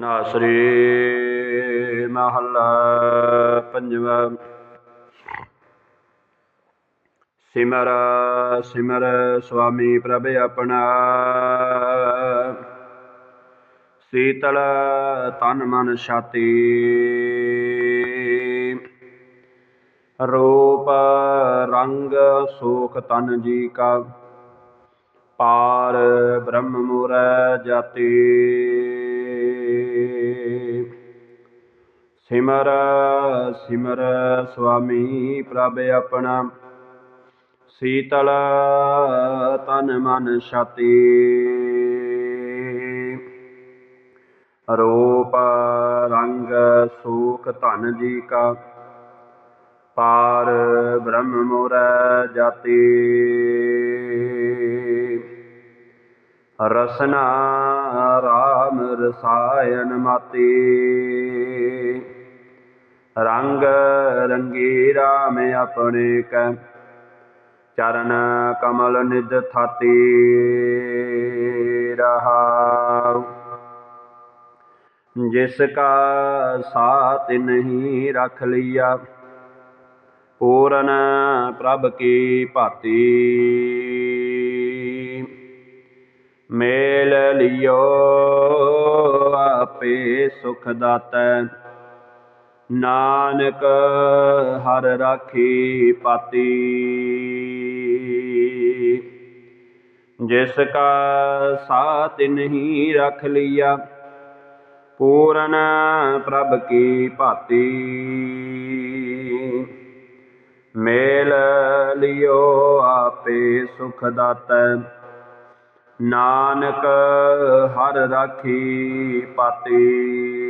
ਤਨਾਸਰੀ ਮਹੱਲਾ ਪੰਜਵਾ। ਸਿਮਰ ਸਿਮਰ ਸੁਆਮੀ ਪ੍ਰਭ ਆਪਣਾ। ਸੀਤਲ ਤਨ ਮਨ ਛਾਤੀ। ਰੂਪ ਰੰਗ ਸੋਖ ਤਨ ਜੀ ਕਾ। ਪਾਰ ਬ੍ਰਹਮ ਮੁਰ ਜਾਤੀ। ਸਿਮਰ ਸਿਮਰ ਸੁਆਮੀ ਪ੍ਰਭ ਆਪਣਾ। ਸੀਤਲ ਤਨ ਮਨ ਛਾਤੀ। ਰੂਪ ਰੰਗ ਸੂਖ ਧਨ ਜੀ ਕਾ। ਪਾਰ ਬ੍ਰਹਮ ਮੁਰ ਜਾਤੀ। ਰਸਨਾ ਰਾਮ ਰਸਾਇਨ ਮਾਤੀ। ਰੰਗ ਰੰਗੀ ਰਾਮ ਆਪਣੇ ਕੈ। ਚਰਨ ਕਮਲ ਨਿਦ ਥਾਤੀ ਰਹਾਉ। ਜਿਸ ਕਾ ਸਾਥ ਨਹੀਂ ਰਖ ਲਿਆ ਪੂਰਨ ਪ੍ਰਭ ਕੀ ਭਾਤੀ। ਮੇਲ ਲਿਓ ਆਪੇ ਸੁਖ ਦਾਤੈ। ਨਾਨਕ ਹਰ ਰਾਖੀ ਪਾਤੀ। ਜਿਸ ਕਾ ਸਾਥ ਨਹੀਂ ਰਖ ਲਿਆ, ਪੂਰਨ ਪ੍ਰਭ ਕੀ ਭਾਤੀ। ਮੇਲ ਲਿਓ ਆਪੇ ਸੁਖ ਦਾਤੈ ਨਾਨਕ ਹਰ ਰਾਖੀ ਪਾਤੀ।